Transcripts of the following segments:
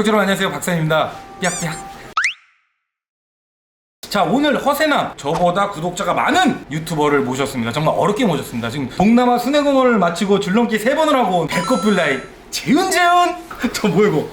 구독자 여러분 안녕하세요 박사입니다 삐약삐약 자 오늘 허세남 저보다 구독자가 많은 유튜버를 모셨습니다 정말 어렵게 모셨습니다 지금 동남아 순회공원을 마치고 줄넘기 세 번을 하고 온 배꼽빌라의 재훈재훈 저 뭐야 이거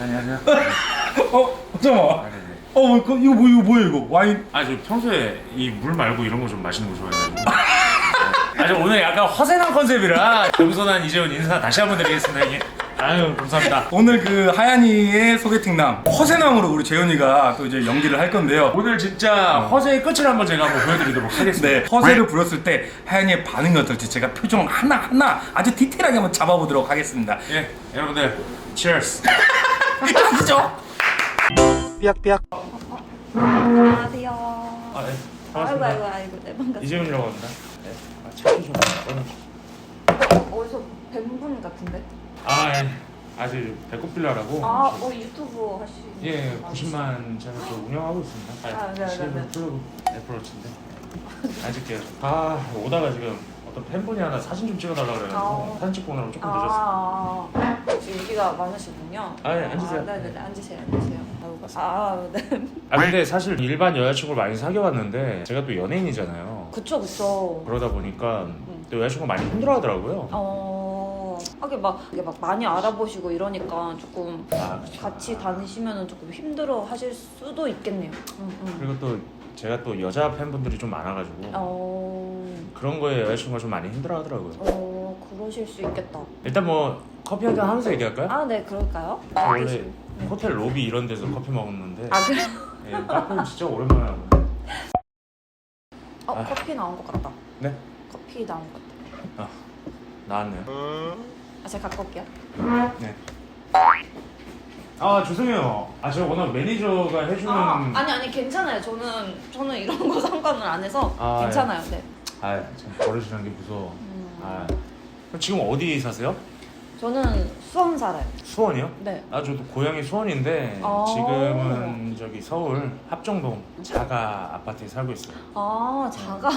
안녕하세요. 어 잠깐만 아, 네네. 어 이거 이거 뭐 이거 뭐야 이거 와인 아, 저 평소에 이 물 말고 이런 거 좀 마시는 거 좋아해가지고. 아, 저 오늘 약간 허세난 컨셉이라 겸손한 이재훈 인사 다시 한번 드리겠습니다. 이게. 아유, 감사합니다. 오늘 그 하얀이의 소개팅남 허세남으로 우리 재훈이가 또 이제 연기를 할 건데요 오늘 진짜 허세의 끝을 한번 제가 한번 보여드리도록 하겠습니다. 네, 허세를 부렸을 때 하얀이의 반응이 어떨지 제가 표정 하나 하나 아주 디테일하게 한번 잡아보도록 하겠습니다. 예, 여러분들, cheers. 하시죠. 삐약삐약 안녕하세요. 아, 네. 아이고 반갑습니다. 아이고 아이고 네 반갑습니다. 이재훈이라고 합니다. 네. 아, 좀 꺼내주세요. 어디서 뵌분 같은데? 아, 예. 아직 배꼽빌라라고. 아, 어 유튜브 하시. 예, 90만 제가 또 운영하고 있습니다. 아, 네, 네, 실버 네. 플러그 애플워치인데 아직 계속. 아 오다가 지금 어떤 팬분이 하나 사진 좀 찍어달라 그래가지고 아. 사진 찍고 오느라고 조금 늦었어요. 아, 혹시 인기가 많으시군요. 아, 예, 앉으세요. 네 네 네 앉으세요 앉으세요. 아이고, 아 네. 아 근데 사실 일반 여자친구를 많이 사귀어봤는데 제가 또 연예인이잖아요. 그쵸 그쵸. 그러다 보니까 또 여자친구 가 많이 힘들어하더라고요. 어. 하게 막 이게 막 많이 알아보시고 이러니까 조금 아 그쵸. 같이 다니시면은 조금 힘들어 하실 수도 있겠네요. 음, 음. 그리고 또 제가 또 여자 팬분들이 좀 많아가지고 어. 그런 거에 여자친구가 좀 많이 힘들어 하더라고요. 어 그러실 수 있겠다. 일단 뭐 커피 한 잔 하면서 얘기할까요? 아 네 그럴까요? 저 원래 호텔 로비 이런 데서 커피 먹었는데 아 그래? 예, 카페는 진짜 오랜만에 하고 어 아. 커피 나온 것 같다. 네? 커피 나온 것 같다. 나왔네요. 아 제가 갖고 올게요. 네. 아 죄송해요. 아 제가 워낙 매니저가 해주는 아 아니 아니 괜찮아요. 저는 저는 이런 거 상관을 안 해서 아, 괜찮아요. 네. 아, 참 버릇이란 게 무서워. 음, 아, 그럼 지금 어디 사세요? 저는 수원 살아요. 수원이요? 네. 아 저도 고향이 수원인데 아. 지금은 저기 서울 합정동 자가 아파트에 살고 있어요. 아 자가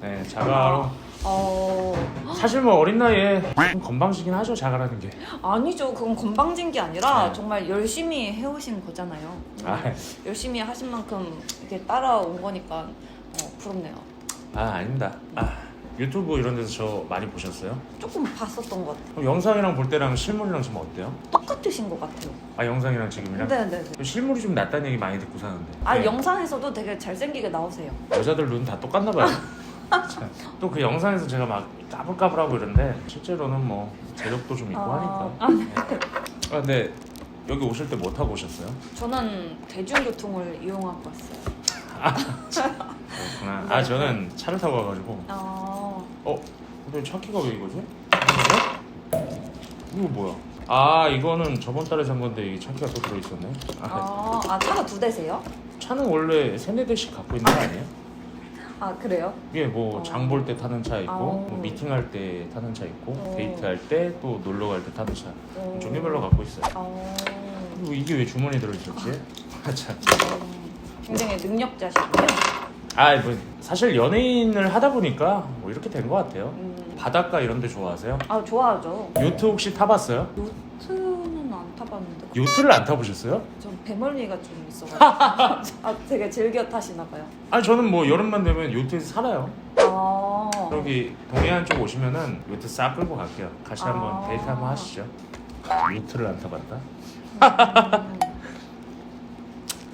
네, 자가로 어 사실 뭐 어린 나이에 좀 건방지긴 하죠 자가라는 게. 아니죠. 그건 건방진 게 아니라 네. 정말 열심히 해오신 거잖아요. 음, 아, 열심히 하신 만큼 이렇게 따라온 거니까 어, 부럽네요. 아 아닙니다. 아 유튜브 이런 데서 저 많이 보셨어요? 조금 봤었던 것 같아요. 그럼 영상이랑 볼 때랑 실물이랑 지금 어때요? 똑같으신 것 같아요. 아 영상이랑 지금이랑? 네네네. 실물이 좀 낫다는 얘기 많이 듣고 사는데. 아 네. 영상에서도 되게 잘생기게 나오세요. 여자들 눈 다 똑같나 봐요. 또 그 영상에서 제가 막 까불까불하고 이런데 실제로는 뭐 재력도 좀 있고 아, 하니까. 네. 아 근데 여기 오실 때 뭐 타고 오셨어요? 저는 대중교통을 이용하고 왔어요. 그렇구나. 아 저는 차를 타고 와가지고. 아, 어? 근데 차 키가 왜 이거지? 이거 뭐야? 아 이거는 저번 달에 산 건데 이 차키가 또 들어있었네. 아, 아, 아 차가 두 대세요? 차는 원래 세네 대씩 갖고 있는 거 아니에요? 아 그래요? 이게 뭐 어. 장볼 때 타는 차 있고 아. 뭐 미팅할 때 타는 차 있고 어. 데이트할 때 또 놀러 갈 때 타는 차 어. 종류별로 갖고 있어요. 어, 그리고 이게 왜 주머니 들어있었지? 아 참. 음, 굉장히 능력자시군요. 아 뭐 사실 연예인을 하다 보니까 뭐 이렇게 된 것 같아요. 음, 바닷가 이런 데 좋아하세요? 아 좋아하죠. 요트 혹시 타봤어요? 요트 는 안 타봤는데 요트를 안 타보셨어요? 전 배멀미가 좀 있어가지고 아 되게 즐겨 타시나 봐요. 아니 저는 뭐 여름만 되면 요트에서 살아요. 아, 여기 동해안 쪽 오시면은 요트 싹 끌고 갈게요. 같이 한번 아. 데이트 한번 하시죠. 요트를 안 타봤다? 음.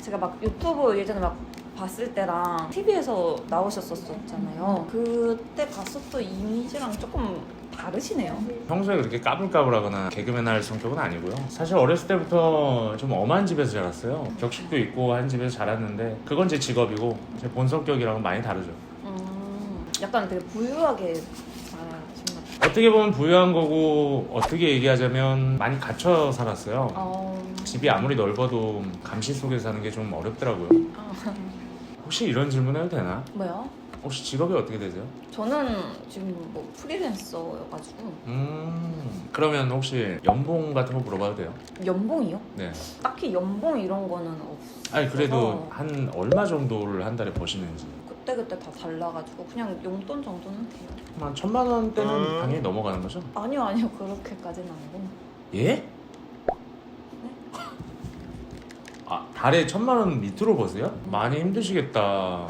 제가 막 유튜브 예전에 막 봤을 때랑 TV에서 나오셨었잖아요. 그때 봤었던 이미지랑 조금 다르시네요. 평소에 그렇게 까불까불하거나 개그맨 할 성격은 아니고요. 사실 어렸을 때부터 좀 엄한 집에서 자랐어요. 격식도 있고 한 집에서 자랐는데 그건 제 직업이고 제 본 성격이랑은 많이 다르죠. 음, 약간 되게 부유하게 자라신 것 같아요. 어떻게 보면 부유한 거고 어떻게 얘기하자면 많이 갇혀 살았어요. 어, 집이 아무리 넓어도 감시 속에 사는 게 좀 어렵더라고요. 아, 혹시 이런 질문 해도 되나? 뭐요? 혹시 직업이 어떻게 되세요? 저는 지금 뭐 프리랜서여가지고 음 그러면 혹시 연봉 같은 거 물어봐도 돼요? 연봉이요? 네. 딱히 연봉 이런 거는 없어서 아니 그래도 한 얼마 정도를 한 달에 버시는지 그때 그때 다 달라가지고 그냥 용돈 정도는 돼요. 한 천만 원대는 당연히 넘어가는 거죠? 아니요 아니요 그렇게까지는 아니고 예? 달에 천만 원 밑으로 버세요? 많이 힘드시겠다. 아,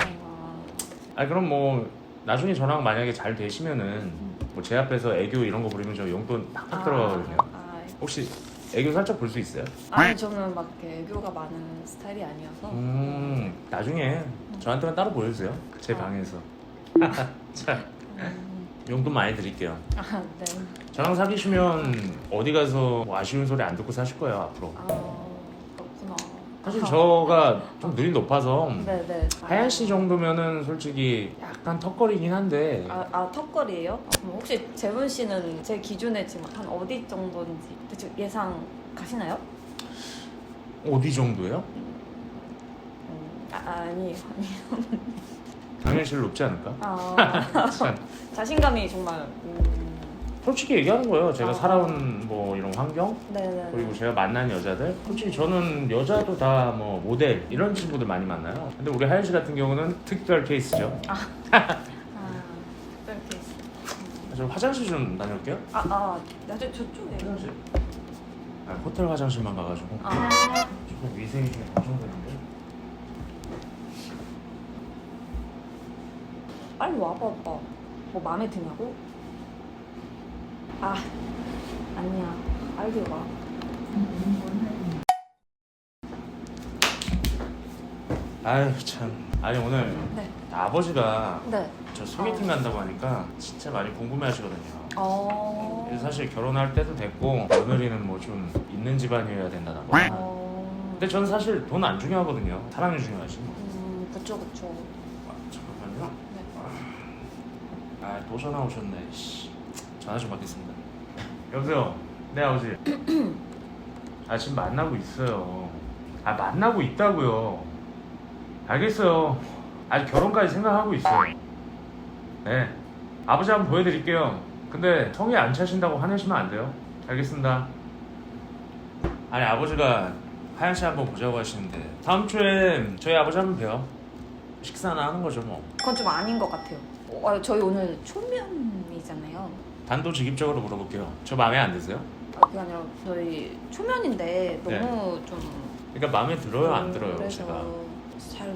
아 그럼 뭐 나중에 저랑 만약에 잘 되시면은 뭐 제 앞에서 애교 이런 거 부리면 저 용돈 팍팍 들어가거든요. 아, 혹시 애교 살짝 볼 수 있어요? 아니 저는 막 이렇게 애교가 많은 스타일이 아니어서 음 나중에 저한테만 따로 보여주세요. 제 아. 방에서. 자 용돈 많이 드릴게요. 아, 네. 저랑 사귀시면 어디 가서 뭐 아쉬운 소리 안 듣고 사실 거예요 앞으로. 아. 사실 저가 좀 눈이 높아서 네네. 하얀 씨 정도면은 솔직히 약간 턱걸이긴 한데 아, 아 턱걸이에요? 아, 그럼 혹시 재훈 씨는 제 기준에 지금 한 어디 정도인지 대충 예상 가시나요? 어디 정도예요? 음, 아, 아니 아니. 당연히 제일 높지 않을까? 아, 참. 자신감이 정말. 음, 솔직히 얘기하는 거예요. 제가 아. 살아온 뭐 이런 환경 네네. 그리고 제가 만난 여자들 솔직히 저는 여자도 다 뭐 모델 이런 친구들 많이 만나요. 근데 우리 하연 씨 같은 경우는 특별 케이스죠. 아, 이렇게. 저 화장실 좀 다녀올게요. 아, 아, 나중에 저쪽에. 화장실. 아, 호텔 화장실만 가가지고 아, 조금 위생이 좀 걱정되는데. 빨리 와봐, 오빠. 뭐 마음에 드냐고? 아, 아니야. 빨리 와. 아유 참. 아니 오늘 네. 아버지가 네. 저 소개팅 간다고 하니까 진짜 많이 궁금해 하시거든요. 어. 그래서 사실 결혼할 때도 됐고 며느리는 뭐 좀 있는 집안이어야 된다고. 어. 근데 전 사실 돈 안 중요하거든요. 사랑이 중요하지. 음, 그쵸, 그쵸. 아, 잠깐만요. 네. 아, 또 전화 오셨네. 씨. 전화 좀 받겠습니다. 여보세요. 네, 아버지. 아, 지금 만나고 있어요. 아, 만나고 있다고요. 알겠어요. 아직 결혼까지 생각하고 있어요. 네. 아버지 한번 보여드릴게요. 근데 성이 안 차신다고 화내시면 안 돼요. 알겠습니다. 아니, 아버지가 하얀 씨 한번 보자고 하시는데 다음 주에 저희 아버지 한번 봬요. 식사나 하는 거죠, 뭐. 그건 좀 아닌 것 같아요. 어, 저희 오늘 초면이잖아요. 단도직입적으로 물어볼게요. 저 마음에 안 드세요? 아, 그게 아니라 저희 초면인데 너무 좀. 그러니까 마음에 들어요, 안 들어요, 그래서 제가? 잘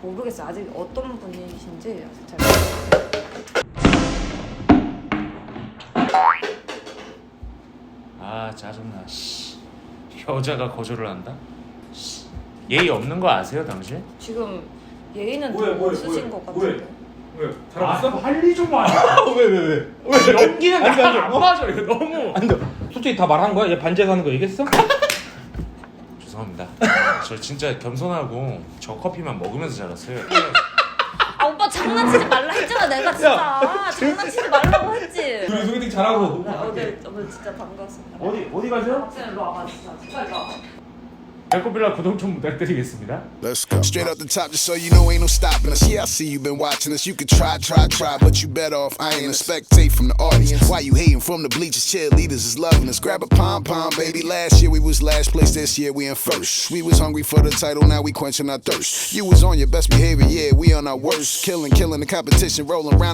모르겠어요. 아직 어떤 분이신지 아직 잘 모르겠어요. 아 짜증나. 씨. 여자가 거절을 한다? 씨. 예의 없는 거 아세요, 당신? 지금 예의는 뭐해, 좀 뭐해, 없으신 뭐해, 것 뭐해? 같은데. 왜? 잘했어? 할리 좀 와. 왜 왜 왜? 왜? 연기는 아니, 아니, 안 어? 맞아. 이거 너무. 아니 근데 솔직히 다 말한 거야? 얘 반지에서 하는 거 얘기했어? 죄송합니다. 저 진짜 겸손하고 저 커피만 먹으면서 자랐어요. 아 오빠 장난치지 말라 했잖아 내가 진짜 장난치지 말라고 했지. 둘이 소개팅 잘하고 나 오늘 오늘 진짜 반가웠습니다. 어디 어디 가세요? 학생 일로 와봐 진짜 진짜 일로 와봐. 배꼽빌라 구독 좀 부탁드리겠습니다. Let's go. Straight up the top, just so you know, ain't no stopping us. Yeah, I see you been watching us. You could try, try, try, but you better off. I ain't a spectate from the audience. Why you hating from the bleachers? Cheerleaders is loving us. Grab a pom pom, baby. Last year we was last place. This year we in first. We was hungry for the title, now we quenching our thirst. You was on your best behavior, yeah, we on our worst. Killing, killing the competition, rolling around in